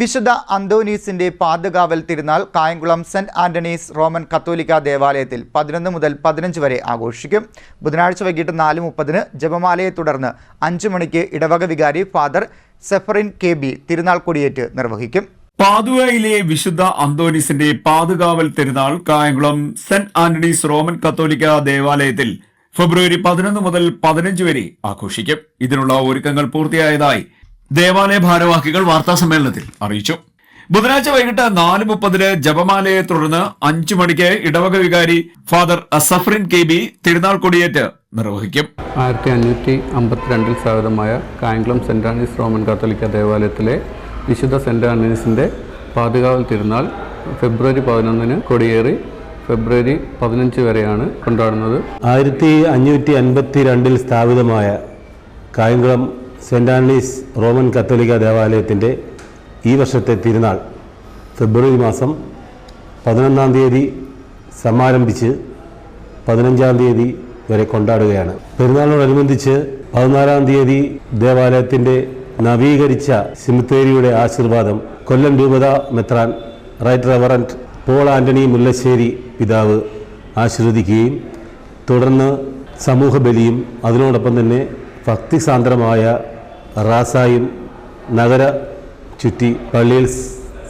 വിശുദ്ധ അന്തോനീസിന്റെ പാതുകാവൽ തിരുനാൾ Kayamkulam saint Antony's Roman കത്തോലിക്ക ദേവാലയത്തിൽ പതിനൊന്ന് മുതൽ പതിനഞ്ച് വരെ ആഘോഷിക്കും. ബുധനാഴ്ച വൈകിട്ട് നാല് മുപ്പതിന് ജപമാലയെ തുടർന്ന് അഞ്ചു മണിക്ക് ഇടവക വികാരി ഫാദർ സെഫറിൻ കെ ബി തിരുനാൾ കൊടിയേറ്റ് നിർവഹിക്കും. പാതുവയിലെ വിശുദ്ധ അന്തോനീസിന്റെ പാതുകാവൽ തിരുനാൾ കായംകുളം സെന്റ് ആന്റണീസ് റോമൻ കത്തോലിക്ക ദേവാലയത്തിൽ ഫെബ്രുവരി പതിനൊന്ന് മുതൽ പതിനഞ്ച് വരെ ആഘോഷിക്കും. ഇതിനുള്ള ഒരുക്കങ്ങൾ പൂർത്തിയായതായി ദേവാലയ ഭാരവാഹികൾ വാർത്താ സമ്മേളനത്തിൽ അറിയിച്ചു. ബുധനാഴ്ച വൈകിട്ട് നാല് മുപ്പതിന് ജപമാലയെ തുടർന്ന് അഞ്ചു മണിക്ക് ഇടവക വികാരി ഫാദർ സഫറിൻ കെ ബി തിരുനാൾ കൊടിയേറ്റ് നിർവഹിക്കും. ആയിരത്തി അഞ്ഞൂറ്റി അമ്പത്തിരണ്ടിൽ സ്ഥാപിതമായ കായംകുളം സെന്റ് ആനീസ് റോമൻ കാത്തോലിക്ക ദേവാലയത്തിലെ വിശുദ്ധ സെന്റ് ആനീസിന്റെ പാതുകാവൽ തിരുനാൾ ഫെബ്രുവരി പതിനൊന്നിന് കൊടിയേറി ഫെബ്രുവരി പതിനഞ്ച് വരെയാണ് കൊണ്ടാടുന്നത്. ആയിരത്തി അഞ്ഞൂറ്റി അൻപത്തി രണ്ടിൽ സ്ഥാപിതമായ കായംകുളം സെന്റ് ആൻഡീസ് റോമൻ കത്തോലിക്ക ദേവാലയത്തിന്റെ ഈ വർഷത്തെ തിരുനാൾ ഫെബ്രുവരി മാസം പതിനൊന്നാം തീയതി സമാരംഭിച്ച് പതിനഞ്ചാം തീയതി വരെ കൊണ്ടാടുകയാണ്. പെരുന്നാളിനോടനുബന്ധിച്ച് പതിനാലാം തീയതി ദേവാലയത്തിന്റെ നവീകരിച്ച സിമിത്തേരിയുടെ ആശീർവാദം കൊല്ലം രൂപത മെത്രാൻ റൈറ്റ് റവറന്റ് പോൾ ആന്റണി മുല്ലശ്ശേരി പിതാവ് ആശീർവദിക്കുകയും തുടർന്ന് സമൂഹബലിയും അതിനോടൊപ്പം തന്നെ ഭക്തിസാന്ദ്രമായ റാസായും നഗര ചുറ്റി പള്ളിയിൽ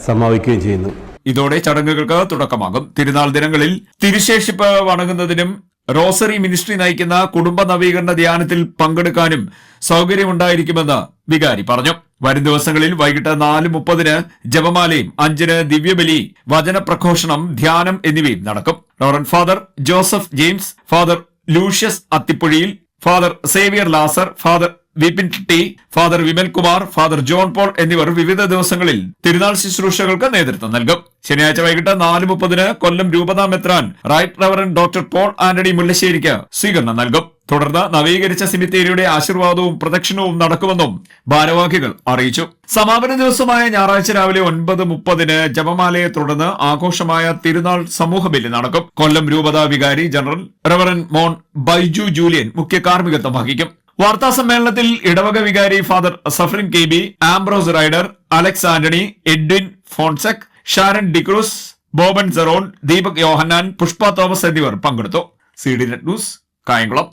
സമാപിക്കുകയും ചെയ്യുന്നു. ഇതോടെ ചടങ്ങുകൾക്ക് തുടക്കമാകും. തിരുനാൾ ദിനങ്ങളിൽ തിരുശേഷിപ്പ് വണങ്ങുന്നതിനും റോസറി മിനിസ്ട്രി നയിക്കുന്ന കുടുംബ നവീകരണ ധ്യാനത്തിൽ പങ്കെടുക്കാനും സൗകര്യമുണ്ടായിരിക്കുമെന്ന് വികാരി പറഞ്ഞു. വരും ദിവസങ്ങളിൽ വൈകിട്ട് നാല് മുപ്പതിന് ജപമാലയും അഞ്ചിന് ദിവ്യബലി വചനപ്രഘോഷണം ധ്യാനം എന്നിവയും നടക്കും. ലോറൻ father Joseph James father Lucius Athipozhiyil father Xavier Lazar father Vipin T father Vimal Kumar father John Paul എന്നിവർ വിവിധ ദിവസങ്ങളിൽ തിരുനാൾ ശുശ്രൂഷകൾക്ക് നേതൃത്വം നൽകും. ശനിയാഴ്ച വൈകിട്ട് നാല് മുപ്പതിന് കൊല്ലം രൂപതാ മെത്രാൻ right reverend doctor Paul Antony മുല്ലശ്ശേരിക്ക് സ്വീകരണം നൽകും. തുടർന്ന് നവീകരിച്ച സിമിത്തേരിയുടെ ആശീർവാദവും പ്രദക്ഷിണവും നടക്കുമെന്നും ഭാരവാഹികൾ അറിയിച്ചു. സമാപന ദിവസമായ ഞായറാഴ്ച രാവിലെ ഒൻപത് മുപ്പതിന് ജപമാലയെ തുടർന്ന് ആഘോഷമായ തിരുനാൾ സമൂഹ ബില്ല് നടക്കും. കൊല്ലം രൂപതാ വികാരി general reverend Mon Baiju Julian മുഖ്യ കാർമ്മികത്വം വഹിക്കും. വാർത്താ സമ്മേളനത്തിൽ ഇടവക വികാരി father Zephrin K B Ambrose Ryder Alex Antony Edwin Fonseca Sharon D'Cruz Boban Seron Deepak Yohannan Pushpa Thomas എന്നിവർ പങ്കെടുത്തു. C D net news Kayamkulam.